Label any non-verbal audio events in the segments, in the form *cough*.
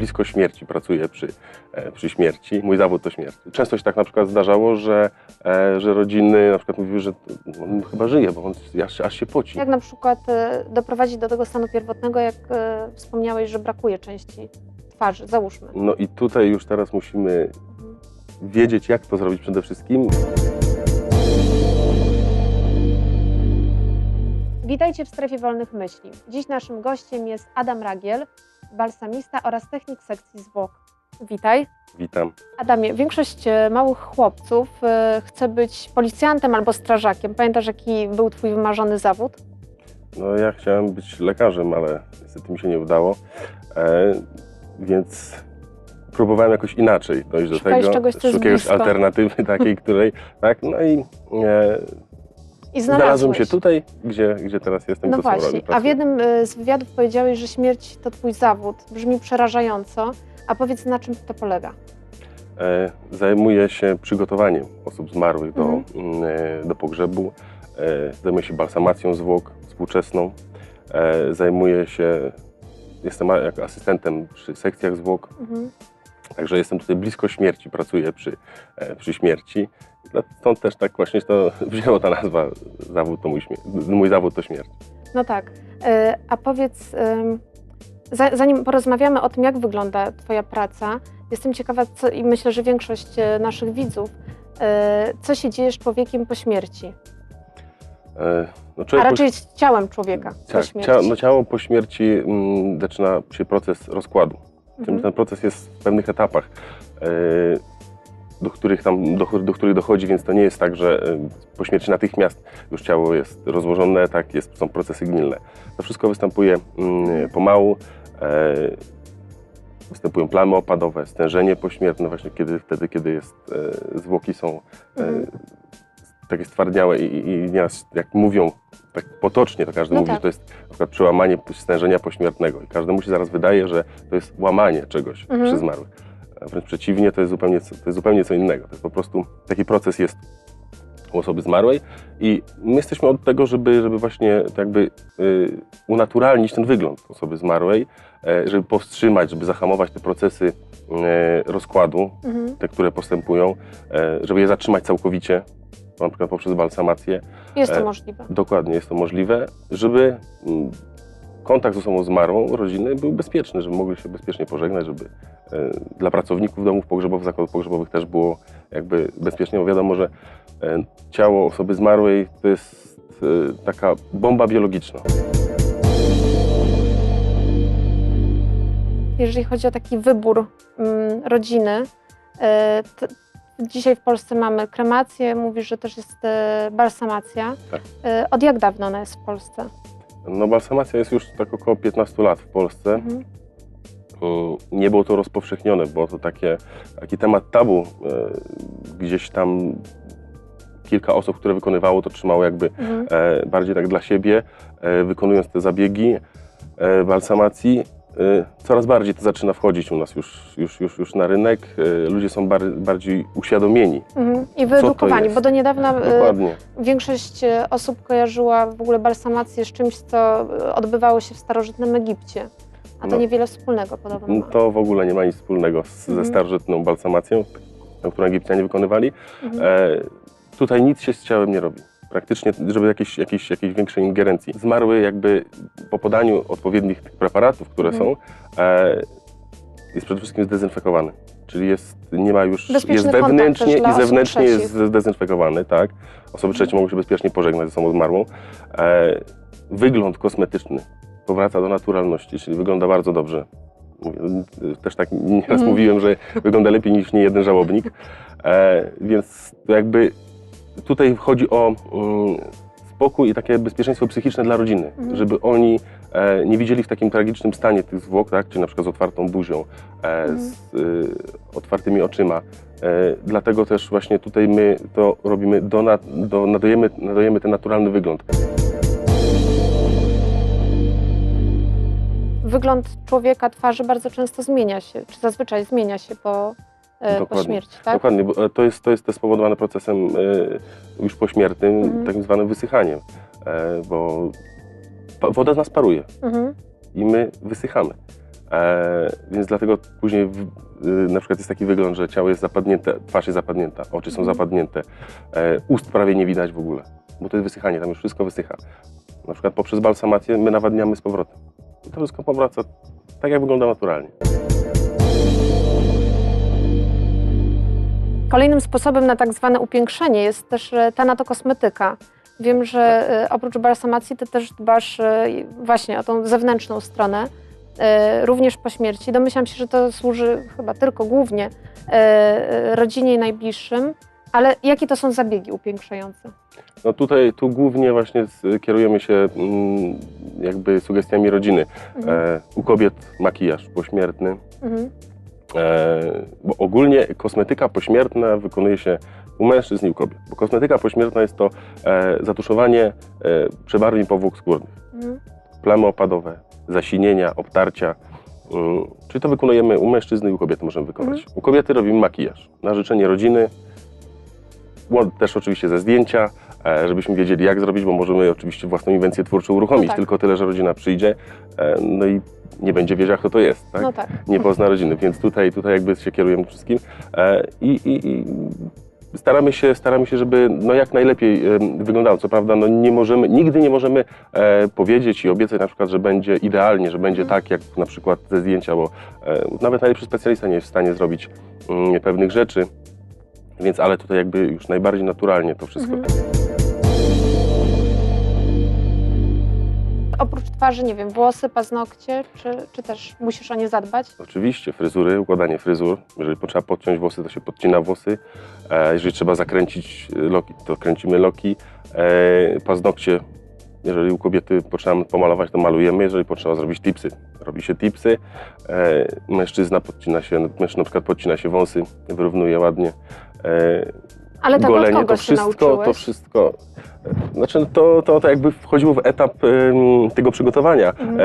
blisko śmierci pracuję przy, e, przy śmierci. Mój zawód to śmierć. Często się tak na przykład zdarzało, że, e, że rodziny na przykład mówiły, że on chyba żyje, bo on aż, aż się poci. Jak na przykład e, doprowadzić do tego stanu pierwotnego, jak wspomniałeś, że brakuje części twarzy, załóżmy. No i tutaj już teraz musimy wiedzieć, jak to zrobić przede wszystkim. Witajcie w strefie wolnych myśli. Dziś naszym gościem jest Adam Ragiel, balsamista oraz technik sekcji zwłok. Witaj. Witam. Adamie, większość e, małych chłopców e, chce być policjantem albo strażakiem. Pamiętasz, jaki był Twój wymarzony zawód? No ja chciałem być lekarzem, ale niestety mi się nie udało, e, więc próbowałem jakoś inaczej dojść do Szukałeś tego. czegoś, co jest Szukałem blisko. alternatywy takiej, której, tak, no i e, I znalazłem znalazłeś. się tutaj, gdzie, gdzie teraz jestem. No to właśnie, a w jednym e, z wywiadów powiedziałeś, że śmierć to Twój zawód. Brzmi przerażająco. A powiedz, na czym to polega? E, Zajmuję się przygotowaniem osób zmarłych do, Mhm. mm, e, do pogrzebu. E, Zajmuję się balsamacją zwłok współczesną. E, Zajmuję się, jestem asystentem przy sekcjach zwłok, Mhm. Także jestem tutaj blisko śmierci, pracuję przy, e, przy śmierci. Stąd też tak właśnie to *laughs* wzięło ta nazwa, zawód to mój, mój zawód to śmierć. No tak. E, A powiedz, zanim porozmawiamy o tym, jak wygląda Twoja praca, jestem ciekawa, co, i myślę, że większość e, naszych widzów, co się dzieje z człowiekiem po śmierci, No a człowiek po- raczej z ciałem człowieka po tak, śmierci. cia, no ciało po śmierci mm, zaczyna się proces rozkładu. Mhm. Ten proces jest w pewnych etapach, e, do których, tam, do, do których dochodzi, więc to nie jest tak, że e, po śmierci natychmiast już ciało jest rozłożone, tak, jest, są procesy gnilne. To wszystko występuje mm, pomału. E, występują plamy opadowe, stężenie pośmiertne, właśnie kiedy, wtedy, kiedy jest, zwłoki są Mhm. Takie stwardniałe i, i, nieraz jak mówią tak potocznie, to każdy No mówi, tak. że to jest na przykład przełamanie stężenia pośmiertnego i każdemu się zaraz wydaje, że to jest łamanie czegoś Mhm. przy zmarłych. A wręcz przeciwnie, to jest, zupełnie, co- to jest zupełnie co innego. To jest po prostu taki proces jest u osoby zmarłej i my jesteśmy od tego, żeby, żeby właśnie jakby y, unaturalnić ten wygląd osoby zmarłej, e, żeby powstrzymać, żeby zahamować te procesy e, rozkładu, Mhm. te, które postępują, e, żeby je zatrzymać całkowicie, na przykład poprzez balsamację. Jest to E, możliwe. Dokładnie jest to możliwe, żeby mm, kontakt z osobą zmarłą rodziny był bezpieczny, żeby mogli się bezpiecznie pożegnać, żeby e, dla pracowników domów pogrzebowych, zakładów pogrzebowych też było jakby bezpiecznie, bo wiadomo, że e, ciało osoby zmarłej to jest taka bomba biologiczna. Jeżeli chodzi o taki wybór mm, rodziny, dzisiaj w Polsce mamy kremację, mówisz, że też jest e, balsamacja. Tak. E, Od jak dawna ona jest w Polsce? No balsamacja jest już tak około 15 lat w Polsce. Mhm. Nie było to rozpowszechnione, było to takie, taki temat tabu. e, Gdzieś tam kilka osób, które wykonywało to, trzymało jakby Mhm. bardziej tak dla siebie, wykonując te zabiegi balsamacji. E, coraz bardziej to zaczyna wchodzić u nas już, już, już, już na rynek. E, ludzie są bar, bardziej uświadomieni. Mhm. I wyedukowani, bo do niedawna e, Dokładnie. większość osób kojarzyła w ogóle balsamację z czymś, co odbywało się w starożytnym Egipcie. A to No. niewiele wspólnego podobno ma. To w ogóle nie ma nic wspólnego z, Mhm. ze starożytną balsamacją, którą Egipcjanie wykonywali. Mhm. E, tutaj nic się z ciałem nie robi. Praktycznie, żeby jakieś, jakieś, jakiejś większej ingerencji. Zmarły jakby po podaniu odpowiednich tych preparatów, które Mhm. są, e, jest przede wszystkim zdezynfekowany. Czyli jest, nie ma już, Bezpieczny jest wewnętrznie i zewnętrznie jest zdezynfekowany, tak. Osoby trzecie mogą się bezpiecznie pożegnać ze sobą zmarłą. E, wygląd kosmetyczny powraca do naturalności, czyli wygląda bardzo dobrze. Też tak nieraz Mhm. mówiłem, że wygląda lepiej niż nie jeden żałobnik. E, więc jakby tutaj chodzi o mm, spokój i takie bezpieczeństwo psychiczne dla rodziny, Mhm. żeby oni e, nie widzieli w takim tragicznym stanie tych zwłok, tak, czy na przykład z otwartą buzią, e, z y, otwartymi oczyma. E, dlatego też właśnie tutaj my to robimy, do, do, nadajemy, nadajemy ten naturalny wygląd. Wygląd człowieka, twarzy bardzo często zmienia się, czy zazwyczaj zmienia się po, e, po Dokładnie. śmierci, tak? Dokładnie, bo e, to jest, to jest też spowodowane procesem e, już pośmiertnym, Mhm. takim zwanym wysychaniem, bo woda z nas paruje Mhm. i my wysychamy. Więc dlatego później na przykład jest taki wygląd, że ciało jest zapadnięte, twarz jest zapadnięta, oczy są Mhm. zapadnięte, ust prawie nie widać w ogóle, bo to jest wysychanie, tam już wszystko wysycha. Na przykład poprzez balsamację my nawadniamy z powrotem. I to wszystko powraca tak, jak wygląda naturalnie. Kolejnym sposobem na tak zwane upiększenie jest też e, tanatokosmetyka. Wiem, że e, oprócz balsamacji ty też dbasz e, właśnie o tą zewnętrzną stronę, również po śmierci. Domyślam się, że to służy chyba tylko głównie rodzinie i najbliższym, ale jakie to są zabiegi upiększające? No tutaj, tu głównie właśnie kierujemy się mm, jakby sugestiami rodziny. Mhm. U kobiet makijaż pośmiertny, Mhm. E, bo ogólnie kosmetyka pośmiertna wykonuje się u mężczyzn i u kobiet. Bo kosmetyka pośmiertna jest to e, zatuszowanie e, przebarwień powłok skórnych, Mhm. plamy opadowe, zasinienia, obtarcia. Czyli to wykonujemy u mężczyzny i u kobiety możemy wykonać. Mhm. U kobiety robimy makijaż na życzenie rodziny, też oczywiście ze zdjęcia, żebyśmy wiedzieli jak zrobić, bo możemy oczywiście własną inwencję twórczą uruchomić, No tak. tylko tyle, że rodzina przyjdzie, e, no i nie będzie wiedziała kto to jest. Tak? No tak. nie pozna rodziny, więc tutaj, tutaj jakby się kierujemy wszystkim e, i, i, i staramy, się, staramy się, żeby no jak najlepiej e, wyglądało. Co prawda no nie możemy, nigdy nie możemy e, powiedzieć i obiecać na przykład, że będzie idealnie, że będzie Mhm. tak jak na przykład ze zdjęcia, bo e, nawet najlepszy specjalista nie jest w stanie zrobić mm, pewnych rzeczy, więc ale tutaj jakby już najbardziej naturalnie to wszystko. Mhm. Twarzy, nie wiem, włosy, paznokcie, czy, czy też musisz o nie zadbać? Oczywiście, fryzury, układanie fryzur. Jeżeli potrzeba podciąć włosy, to się podcina włosy. E, jeżeli trzeba zakręcić e, loki, to kręcimy loki. E, paznokcie, jeżeli u kobiety potrzeba pomalować, to malujemy. Jeżeli potrzeba zrobić tipsy, robi się tipsy. E, mężczyzna podcina się, mężczyzna na przykład podcina się wąsy, wyrównuje ładnie. E, Ale od golenie, kogo to się wszystko, nauczyłeś? to wszystko. Znaczy, to, to, to jakby wchodziło w etap tego przygotowania, Mhm. e,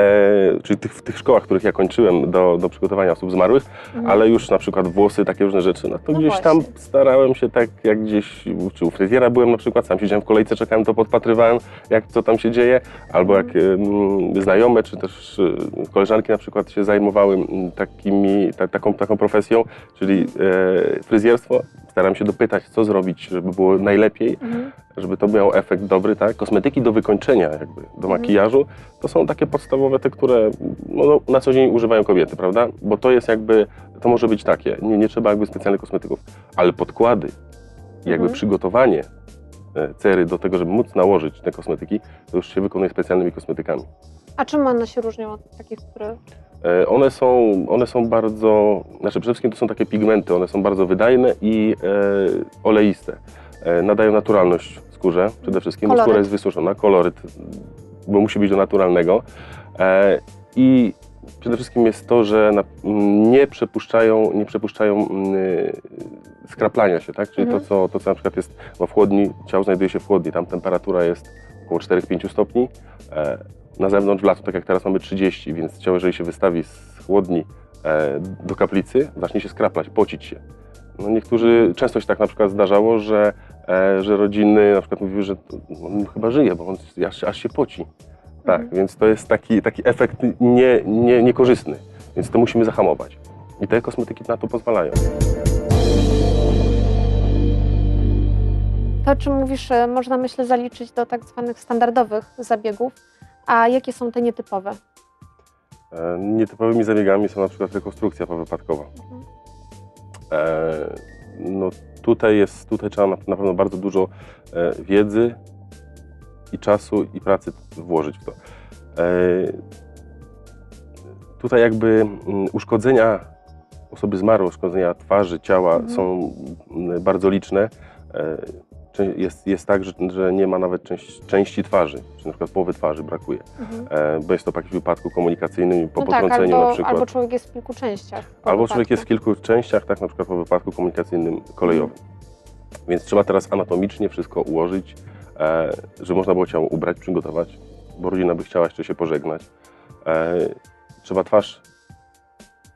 czyli tych, w tych szkołach, których ja kończyłem do, do przygotowania osób zmarłych, Mhm. ale już na przykład włosy, takie różne rzeczy, no to No gdzieś tam właśnie. starałem się tak, jak gdzieś, czy u fryzjera byłem na przykład, sam siedziałem w kolejce, czekałem, to podpatrywałem, jak co tam się dzieje, albo jak em, znajome, czy też e, koleżanki na przykład się zajmowały takimi, ta, taką, taką profesją, czyli e, fryzjerstwo, staram się dopytać, co zrobić, żeby było najlepiej, Mhm. Żeby to miał efekt dobry, tak? Kosmetyki do wykończenia jakby, do Mhm. makijażu, to są takie podstawowe te, które no, no, na co dzień używają kobiety, prawda? Bo to jest jakby, to może być takie, nie, nie trzeba jakby specjalnych kosmetyków, ale podkłady, jakby Mhm. przygotowanie e, cery do tego, żeby móc nałożyć te kosmetyki, to już się wykonuje specjalnymi kosmetykami. A czym one się różnią od takich, które... E, One są, one są bardzo, znaczy przede wszystkim to są takie pigmenty, one są bardzo wydajne i e, oleiste. E, nadają naturalność skórze przede wszystkim, bo skóra jest wysuszona, koloryt, bo musi być do naturalnego. E, I przede wszystkim jest to, że na, nie przepuszczają, nie przepuszczają mm, skraplania się, tak? Czyli Mhm. to, co, to, co na przykład jest bo w chłodni, ciało znajduje się w chłodni, tam temperatura jest około 4-5 stopni. E, na zewnątrz w lato, tak jak teraz mamy 30, więc ciało, jeżeli się wystawi z chłodni e, do kaplicy, zacznie się skraplać, pocić się. No niektórzy, często się tak na przykład zdarzało, że, e, że rodziny na przykład mówiły, że on chyba żyje, bo on aż, aż się poci. Tak, Mhm. więc to jest taki, taki efekt nie, nie, niekorzystny, więc to musimy zahamować. I te kosmetyki na to pozwalają. To, o czym mówisz, e, można myślę zaliczyć do tak zwanych standardowych zabiegów. A jakie są te nietypowe? E, Nietypowymi zabiegami są na przykład rekonstrukcja powypadkowa. E, No tutaj jest, tutaj trzeba na, na pewno bardzo dużo e, wiedzy i czasu i pracy włożyć w to. E, Tutaj jakby mm, uszkodzenia osoby zmarłej, uszkodzenia twarzy, ciała Mhm. są mm, bardzo liczne. Jest, jest tak, że, że nie ma nawet części, części twarzy, czy na przykład połowy twarzy brakuje, Mhm. e, bo jest to po jakimś wypadku komunikacyjnym, po No tak, potrąceniu albo, na przykład. albo człowiek jest w kilku częściach. Albo człowiek jest w wypadku. kilku częściach, tak na przykład po wypadku komunikacyjnym kolejowym. Więc trzeba teraz anatomicznie wszystko ułożyć, e, żeby można było ciało ubrać, przygotować, bo rodzina by chciała jeszcze się pożegnać. E, trzeba twarz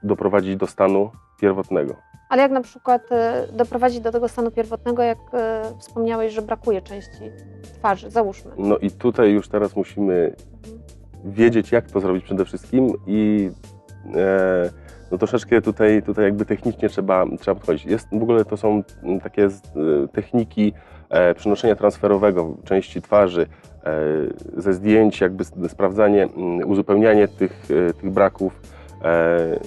doprowadzić do stanu pierwotnego. Ale jak na przykład e, doprowadzić do tego stanu pierwotnego, jak e, wspomniałeś, że brakuje części twarzy, załóżmy. No i tutaj już teraz musimy wiedzieć, jak to zrobić przede wszystkim i e, no troszeczkę tutaj, tutaj jakby technicznie trzeba, trzeba podchodzić. Jest, w ogóle to są takie e, techniki e, przenoszenia transferowego części twarzy, e, ze zdjęć, jakby sprawdzanie, uzupełnianie tych, tych braków. E,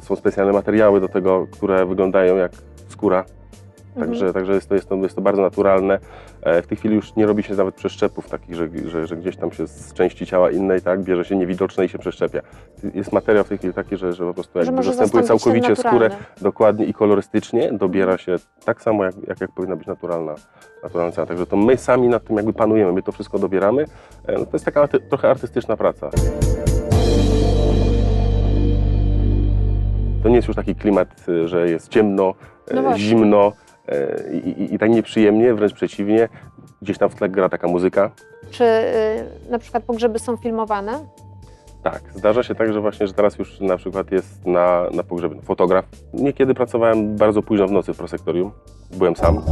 są specjalne materiały do tego, które wyglądają jak skóra. Także, także jest, to, jest, to, jest to bardzo naturalne. E, W tej chwili już nie robi się nawet przeszczepów takich, że, że, że gdzieś tam się z części ciała innej tak, bierze się niewidoczne i się przeszczepia. Jest materiał w tej chwili taki, że, że po prostu jakby zastępuje całkowicie skórę dokładnie i kolorystycznie, dobiera się tak samo, jak, jak, jak powinna być naturalna, naturalna cena. Także to my sami nad tym jakby panujemy, my to wszystko dobieramy. E, No to jest taka trochę artystyczna praca. To nie jest już taki klimat, y, że jest ciemno, e, No zimno e, i, i, i tak nieprzyjemnie, wręcz przeciwnie. Gdzieś tam w tle gra taka muzyka. Czy y, na przykład pogrzeby są filmowane? Tak, zdarza się tak, że właśnie, że teraz już na przykład jest na, na pogrzebie fotograf. Niekiedy pracowałem bardzo późno w nocy w prosektorium. Byłem sam.